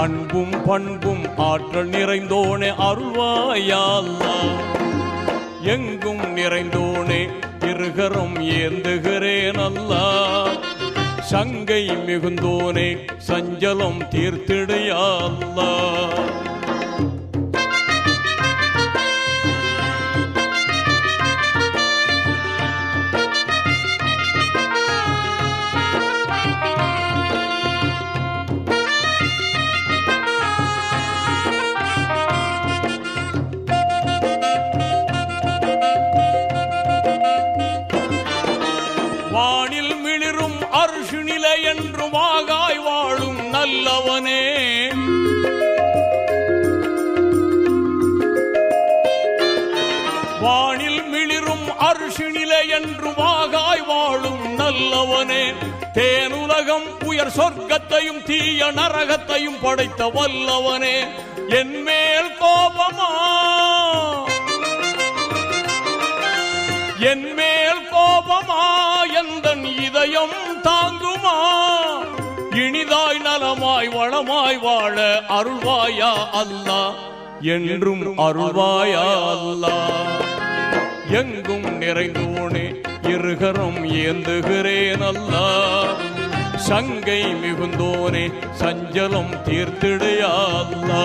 அன்பும் பண்பும் ஆற்றல் நிறைந்தோனே அருள்வாயா எங்கும் நிறைந்தோனே இருகரம் ஏந்துகிறேன் அல்லா சங்கை மிகுந்தோனே சஞ்சலம் தீர்த்திடையல்லா. வானில் மிளிரும் அருஷு என்று வாகாய் வாழும் நல்லவனே. தேனுலகம் உயர் சொர்க்கத்தையும் தீய நரகத்தையும் படைத்த வல்லவனே. என் மேல் கோபமா? என் மேல் கோபமா? எந்த இதயம் தாங்குமா? இனிதாய் நலமாய் வளமாய் வாழ அருள்வாயா அல்லா. என்றும் அருள்வாயல்லா. எங்கும் நிறைந்தோனே இருகரம் ஏந்துகிறேன் அல்லா சங்கை மிகுந்தோனே சஞ்சலம் தீர்த்திடையல்லா.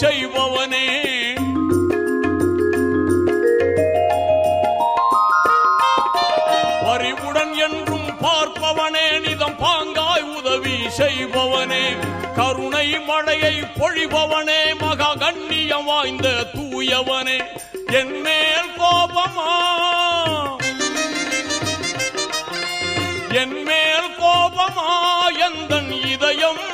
செய்பவனே. பறிவுடன் என்றும் பார்ப்பவனே நிதம் பாங்காய் உதவி செய்பவனே. கருணை மழையை பொழிபவனே மகா கண்ணியம் வாய்ந்த தூயவனே. என் மேல் கோபமா? என் மேல் கோபமா? எந்தன் இதயம்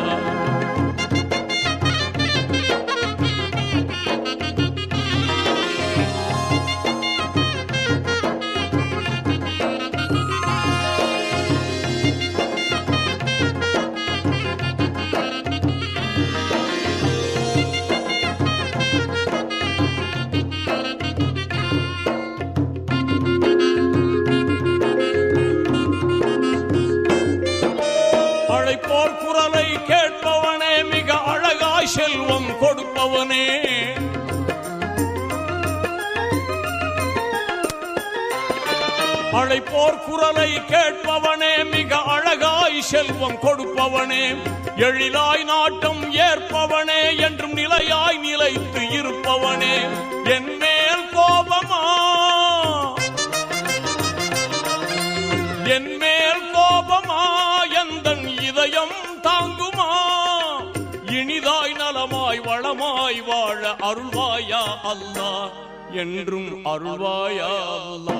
குரலை கேட்பவனே மிக அழகாய் செல்வம் கொடுப்பவனே. எழிலாய் நாட்டம் ஏற்பவனே என்றும் நிலையாய் நிலைத்து இருப்பவனே. என் மேல் கோபமா? என் மேல் கோபமா? எந்தன் இதயம் தாங்குமா? இனிதாய் நலமாய் வளமாய் வாழ அருள்வாயா அல்லா என்றும் அருள்வாயா அல்லா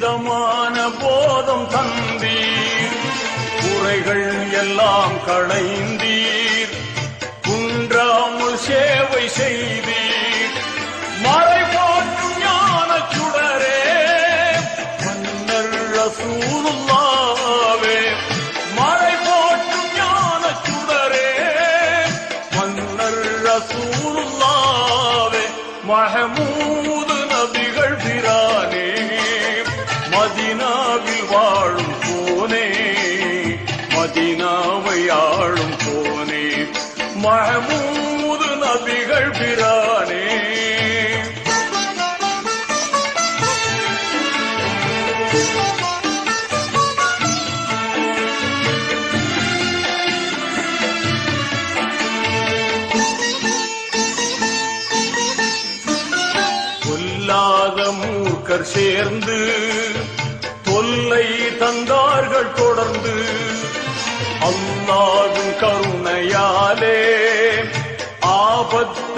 இதமான போதம் தந்தீர். குறைகள் எல்லாம் களைந்தீர். குன்றாமல் சேவை செய்தீர். மஹமூது நபிகள் பிரானே. சேர்ந்து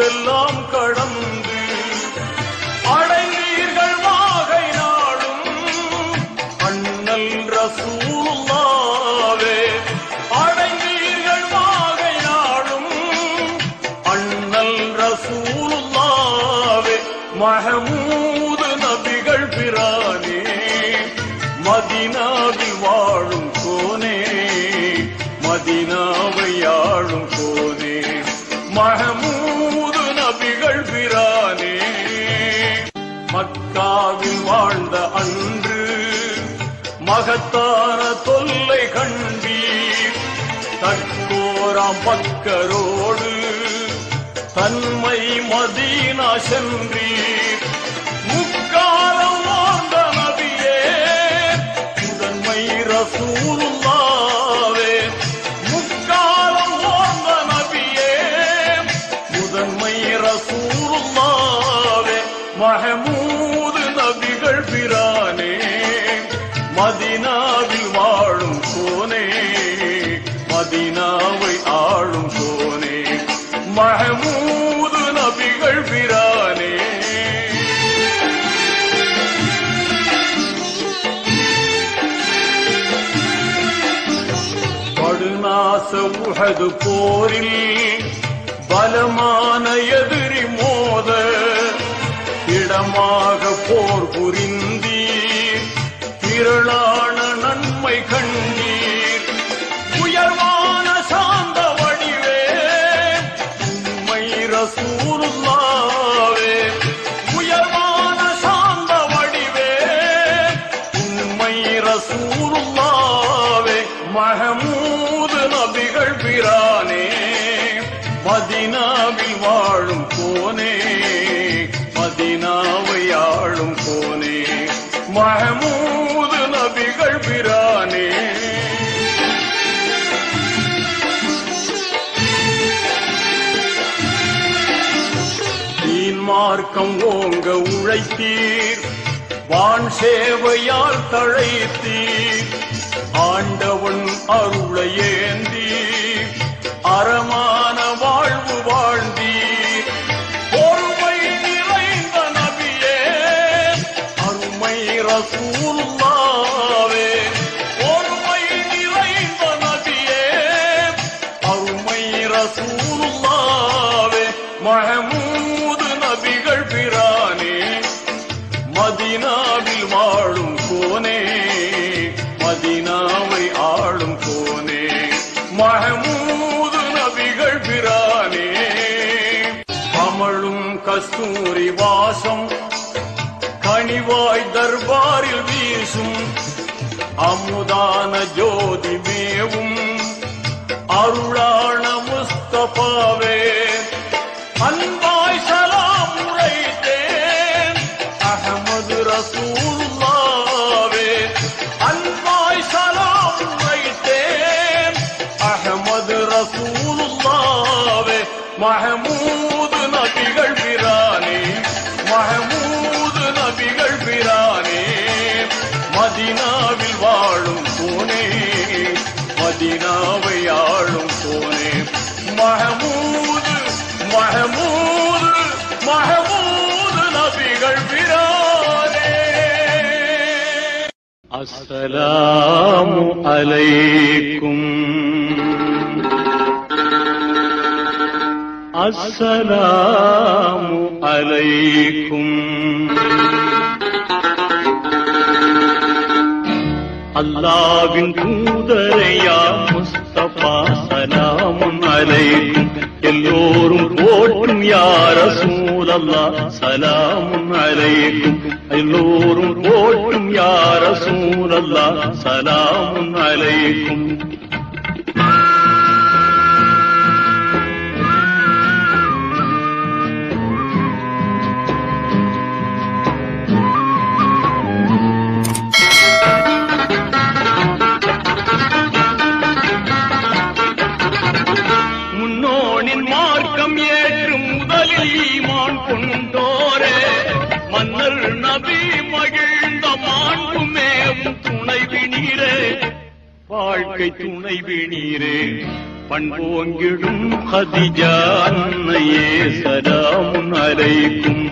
ஆபத்தெல்லாம் கடந்து மகத்தான தொல்லை கண்டீர். தற்கோராம் பக்கரோடு தன்மை மதீனா சென்றீர். உஹது போரில் பலமான எதிரி மோத இடமாக போர் புரிந்தீர். திரளான நன்மை கண்டீர். உயர்வான சாந்த வடிவே. உண்மை ரசூருல்லா மார்க்கம் ஓங்க உழைத்தீர். வான் சேவையால் தழைத்தீர். ஆண்டவன் அருளை ஏந்தி அறமான கஸ்தூரி வாசம் கனிவாய் தர்பாரில் வீசும் அமுதான ஜோதி மேவும் அருளான முஸ்தபாவே அன்பாய் சலாம் உரைத்தேன் அகமது ரசூல்லாவே அன்பாய் சலாம் உரைத்தேன் அகமது ரசூல்லாவே மஹமூ அஸ்ஸலாமு அலைக்கும். அஸ்ஸலாமு அலைக்கும். அல்லாவின் தூதரையா முஸ்தபா சலாமும் அலைக்கும். எல்லோரும் போற்றும் யார சூழல்லா சலாமும் அலைக்கும். எல்லோரும் सदा अलय வாழ்க்கை துணைவி நீரே பண்போங்கிடும் ஹதிஜா அன்னையே சலாமுன் அலைக்கும்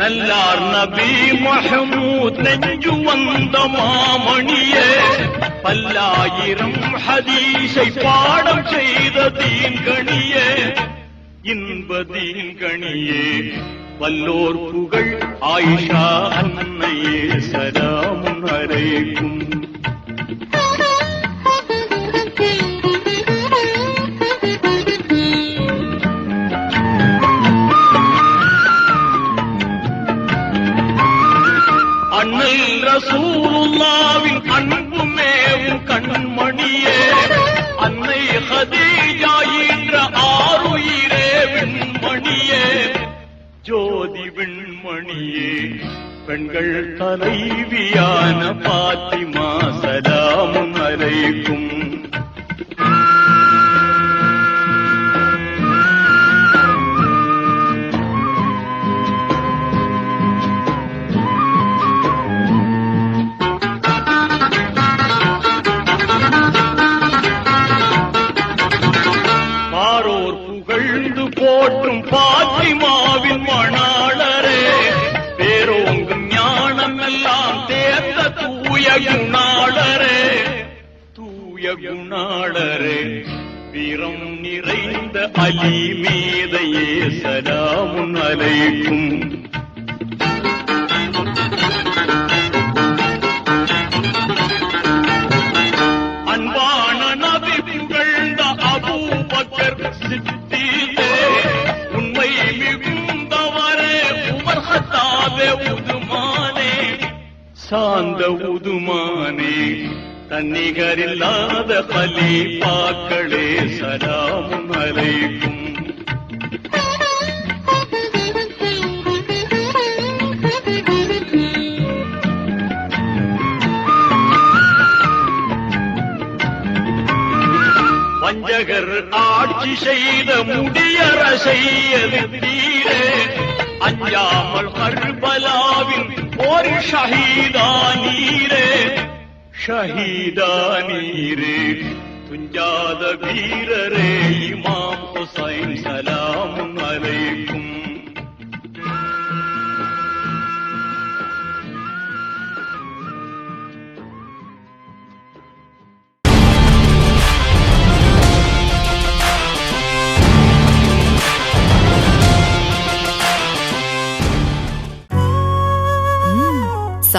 நல்லார் நபி மஹமூத் நெஞ்சு வந்த மாமணியே பல்லாயிரம் ஹதீஸை பாடம் செய்த தீன்கணியே இன்ப தீன்கணியே வல்லோர் புகழ். ஆயிஷா அன்னையே சலாமுன் அலைக்கும் அண்ணல் ரசூலுல்லாவின் அன்புமேவும் கண்மணியே. அன்னை ஹதீஜா விண்மணியே பெண்கள் தலைவியான பாத்திமா சலாமுன் அலைக்கும். வீரம் நிறைந்த அலி மீதையே சலாமுன் அலைக்கும். அன்பான நபி புகழ்ந்த அபூபக்கர் சித்தீதே உண்மை மிகுந்தவரே உமர் ஹத்தாபே உதுமானே. சாந்த உதுமானே. தன்னிகரில்லாத பலி பாக்களே சலாமும் அலைக்கும். வஞ்சகர் ஆட்சி செய்த முடியரசை எதிர்த்தீரே அஞ்சாமல் கர்பலாவின் ஒரு ஷஹீதா நீரே ಶಹೀದಾನೀರೇ തുഞ്ചാത വീരരെ